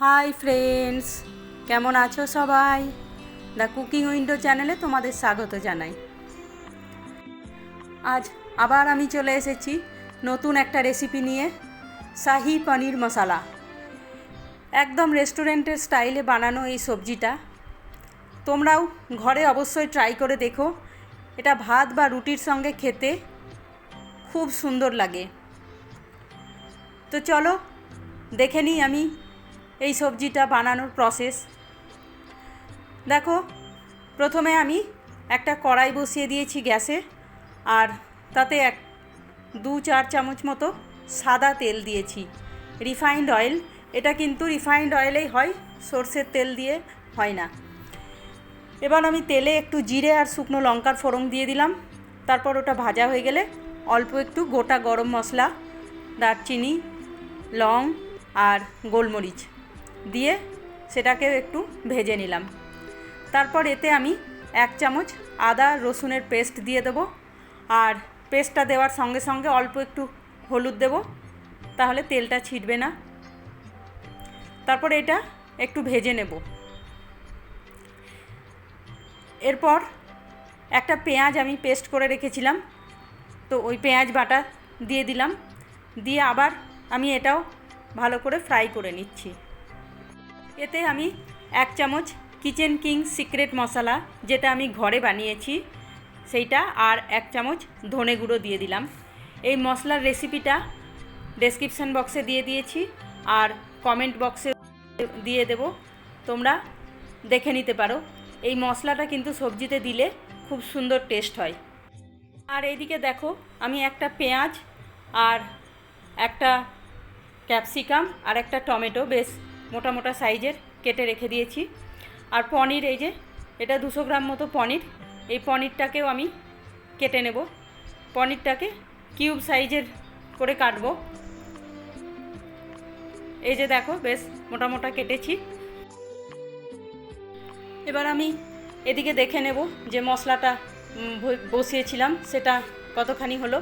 Hi friends কেমন আছো সবাই? দ্য কুকিং উইন্ডো চ্যানেলে তোমাদের স্বাগত জানাই। আজ আবার আমি চলে এসেছি নতুন একটা রেসিপি নিয়ে, শাহি পনির মশালা। একদম রেস্টুরেন্টের স্টাইলে বানানো এই সবজিটা। তোমরাও ঘরে অবশ্যই ট্রাই করে দেখো। এটা ভাত বা রুটির সঙ্গে খেতে খুব সুন্দর লাগে। তো চলো, দেখে নিই আমি এই সবজিটা বানানোর প্রসেস দেখো, প্রথমে আমি একটা কড়াই বসিয়ে দিয়েছি গ্যাসে, আর তাতে এক, দু চার চামচ মতো সাদা তেল দিয়েছি। রিফাইন্ড অয়েল এটা কিন্তু রিফাইন্ড অয়েলেই হয়, সর্ষের তেল দিয়ে হয় না। এবার আমি তেলে একটু জিরে আর শুকনো লঙ্কার ফোড়ন দিয়ে দিলাম। তারপর ওটা ভাজা হয়ে গেলে অল্প একটু গোটা গরম মশলা, দারচিনি, লং আর গোলমরিচ। দিয়ে সেটাকে একটু ভেজে নিলাম। তারপর এতে আমি এক চামচ আদা রসুনের পেস্ট দিয়ে দেবো আর পেস্টটা দেওয়ার সঙ্গে সঙ্গে অল্প একটু হলুদ দেবো, তাহলে তেলটা ছিটবে না। তারপর এটা একটু ভেজে নেব। এরপর একটা পেঁয়াজ আমি পেস্ট করে রেখেছিলাম, তো ওই পেঁয়াজ বাটা দিয়ে দিলাম। দিয়ে আবার আমি এটাও ভালো করে ফ্রাই করে নিচ্ছি। এতে আমি এক চামচ কিচেন কিং সিক্রেট মশলা যেটা আমি ঘরে বানিয়েছি, সেইটা আর এক চামচ ধনে গুঁড়ো দিয়ে দিলাম। এই মশলার রেসিপিটা ডেসক্রিপশান বক্সে দিয়ে দিয়েছি আর কমেন্ট বক্সে দিয়ে দেব। তোমরা দেখে নিতে পারো। এই মশলাটা কিন্তু সবজিতে দিলে খুব সুন্দর টেস্ট হয়। আর এইদিকে দেখো, আমি একটা পেঁয়াজ আর একটা ক্যাপসিকাম আর একটা টমেটো, বেশ মোটা মোটা সাইজের কেটে রেখে দিয়েছি। আর পনির, এই যে, এটা দুশো গ্রাম মতো পনির। এই পনিরটাকেও আমি কেটে নেব। পনিরটাকে কিউব সাইজের করে কাটবো। এই যে দেখো, বেশ মোটা মোটা কেটেছি। এবার আমি এদিকে দেখে নেব যে মশলাটা বসিয়েছিলাম, সেটা কতখানি হলো।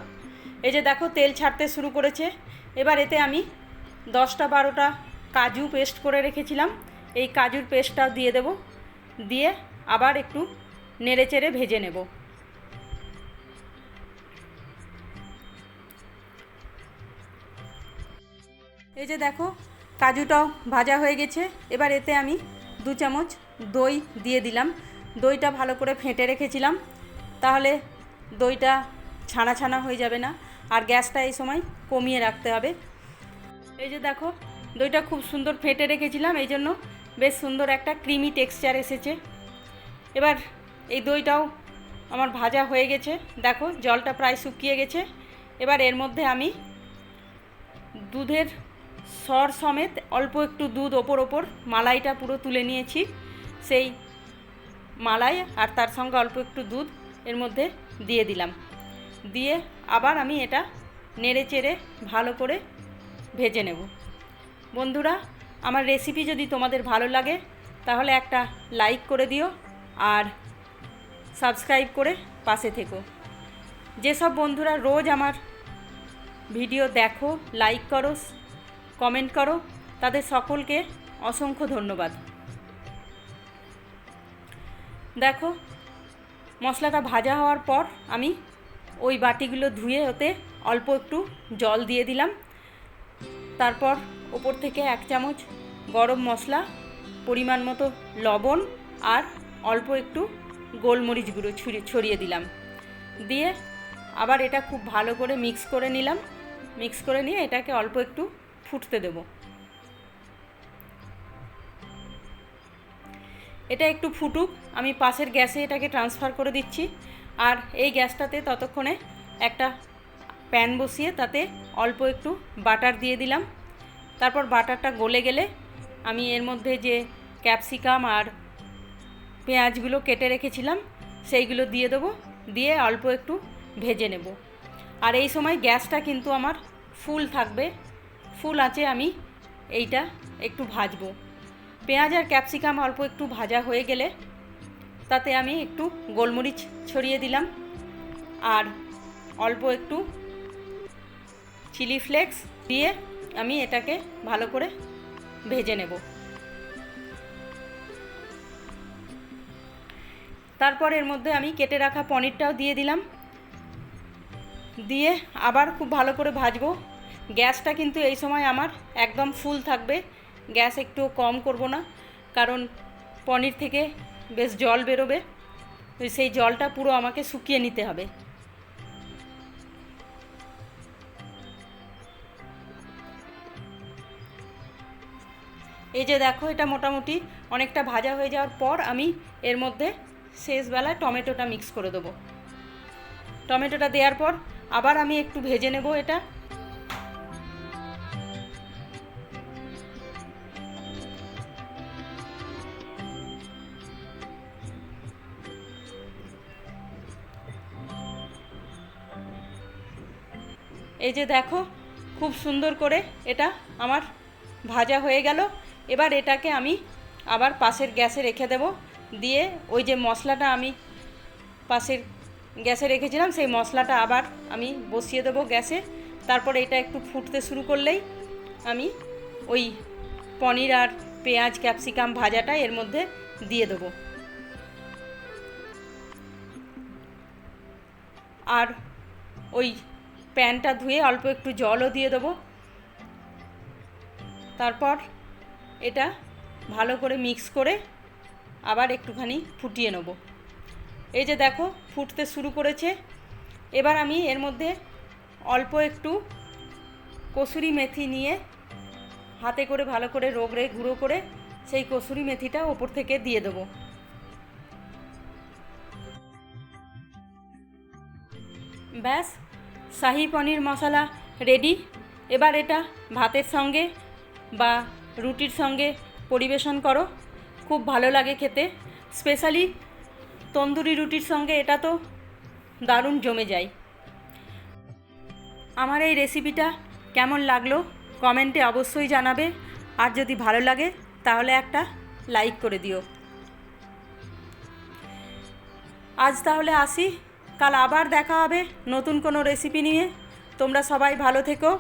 এই যে দেখো, তেল ছাড়তে শুরু করেছে। এবার এতে আমি দশটা বারোটা কাজু পেস্ট করে রেখেছিলাম। এই কাজুর পেস্টটা দিয়ে দেব। দিয়ে আবার একটু নেড়ে চেড়ে ভেজে নেব। এই যে দেখো, কাজুটাও ভাজা হয়ে গেছে। এবার এতে আমি দু চামচ দই দিয়ে দিলাম। দইটা ভালো করে ফেটে রেখেছিলাম। তাহলে দইটা ছানা ছানা হয়ে যাবে না। আর গ্যাসটা এই সময় কমিয়ে রাখতে হবে। এই যে দেখো দইটা খুব সুন্দর ফেটে রেখেছিলাম, এই জন্য বেশ সুন্দর একটা ক্রিমি টেক্সচার এসেছে। এবার এই দইটাও আমার ভাজা হয়ে গেছে। দেখো, জলটা প্রায় শুকিয়ে গেছে। এবার এর মধ্যে আমি দুধের সর সমেত অল্প একটু দুধ ওপর ওপর মালাইটা পুরো তুলে নিয়েছি। সেই মালাই আর তার সঙ্গে অল্প একটু দুধ এর মধ্যে দিয়ে দিলাম। দিয়ে আবার আমি এটা নেড়ে চেড়ে ভালো করে ভেজে নেব। বন্ধুরা, আমার রেসিপি যদি তোমাদের ভালো লাগে, তাহলে একটা লাইক করে দিও আর সাবস্ক্রাইব করে পাশে থেকো। যেসব বন্ধুরা রোজ আমার ভিডিও দেখো লাইক করো কমেন্ট করো, তাদের সকলকে অসংখ্য ধন্যবাদ। দেখো, মশলাটা ভাজা হওয়ার পর আমি ওই বাটিগুলো ধুয়ে ওতে অল্প একটু জল দিয়ে দিলাম। তারপর ওপর থেকে এক চামচ গরম মশলা, পরিমাণ মতো লবণ আর অল্প একটু গোলমরিচ গুঁড়ো ছড়িয়ে ছড়িয়ে দিলাম। দিয়ে আবার এটা খুব ভালো করে মিক্স করে নিলাম। মিক্স করে নিয়ে এটাকে অল্প একটু ফুটতে দেব। এটা একটু ফুটুক, আমি পাশের গ্যাসে এটাকে ট্রান্সফার করে দিচ্ছি। আর এই গ্যাসটাতে ততক্ষণে একটা প্যান বসিয়ে তাতে অল্প একটু বাটার দিয়ে দিলাম। তারপর বাটারটা গলে গেলে আমি এর মধ্যে যে ক্যাপসিকাম আর পেঁয়াজগুলো কেটে রেখেছিলাম, সেইগুলো দিয়ে দেবো, দিয়ে অল্প একটু ভেজে নেব। আর এই সময় গ্যাসটা কিন্তু আমার ফুল থাকবে, ফুল আছে আমি এইটা একটু ভাজবো। পেঁয়াজ আর ক্যাপসিকাম অল্প একটু ভাজা হয়ে গেলে তাতে আমি একটু গোলমরিচ ছড়িয়ে দিলাম, আর অল্প একটু চিলি ফ্লেক্স দিয়ে আমি এটাকে ভালো করে ভেজে নেব। তারপর এর মধ্যে আমি কেটে রাখা পনিরটাও দিয়ে দিলাম। দিয়ে আবার খুব ভালো করে ভাজবো। গ্যাসটা কিন্তু এই সময় আমার একদম ফুল থাকবে। গ্যাস একটু কম করব না, কারণ পনির থেকে বেশ জল বেরোবে। সেই জলটা পুরো আমাকে শুকিয়ে নিতে হবে। এই যে দেখো, এটা মোটামুটি অনেকটা ভাজা হয়ে যাওয়ার পর আমি এর মধ্যে শেষবেলায় টমেটোটা মিক্স করে দেবো। টমেটোটা দেওয়ার পর আবার আমি একটু ভেজে নেব এটা। এই যে দেখো, খুব সুন্দর করে এটা আমার ভাজা হয়ে গেল। এবার এটাকে আমি আবার পাশের গ্যাসে রেখে দেব। দিয়ে ওই যে মশলাটা আমি পাশের গ্যাসে রেখেছিলাম, সেই মশলাটা আবার আমি বসিয়ে দেবো গ্যাসে। তারপর এটা একটু ফুটতে শুরু করলেই আমি ওই পনির আর পেঁয়াজ, ক্যাপসিকাম ভাজাটা এর মধ্যে দিয়ে দেবো। আর ওই প্যানটা ধুয়ে অল্প একটু জলও দিয়ে দেবো। তারপর এটা ভালো করে মিক্স করে আবার একটুখানি ফুটিয়ে নেব। এই যে দেখো, ফুটতে শুরু করেছে। এবার আমি এর মধ্যে অল্প একটু কসুরি মেথি নিয়ে হাতে করে ভালো করে রোগড়ে গুঁড়ো করে সেই কসুরি মেথিটা ওপর থেকে দিয়ে দেবো। ব্যাস, শাহি পনির মশলা রেডি। এবার এটা ভাতের সঙ্গে বা রুটির সঙ্গে পরিবেশন করো। খুব ভালো লাগে খেতে। স্পেশালি তন্দুরি রুটির সঙ্গে এটা তো দারুণ জমে যায়। আমার এই রেসিপিটা কেমন লাগল কমেন্টে অবশ্যই জানাবে। আর যদি ভালো লাগে তাহলে একটা লাইক করে দিও। আজ তাহলে আসি। কাল আবার দেখা হবে নতুন কোনো রেসিপি নিয়ে। তোমরা সবাই ভালো থেকো।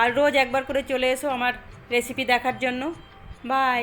আর রোজ একবার করে চলে এসো আমার রেসিপি দেখার জন্য। বাই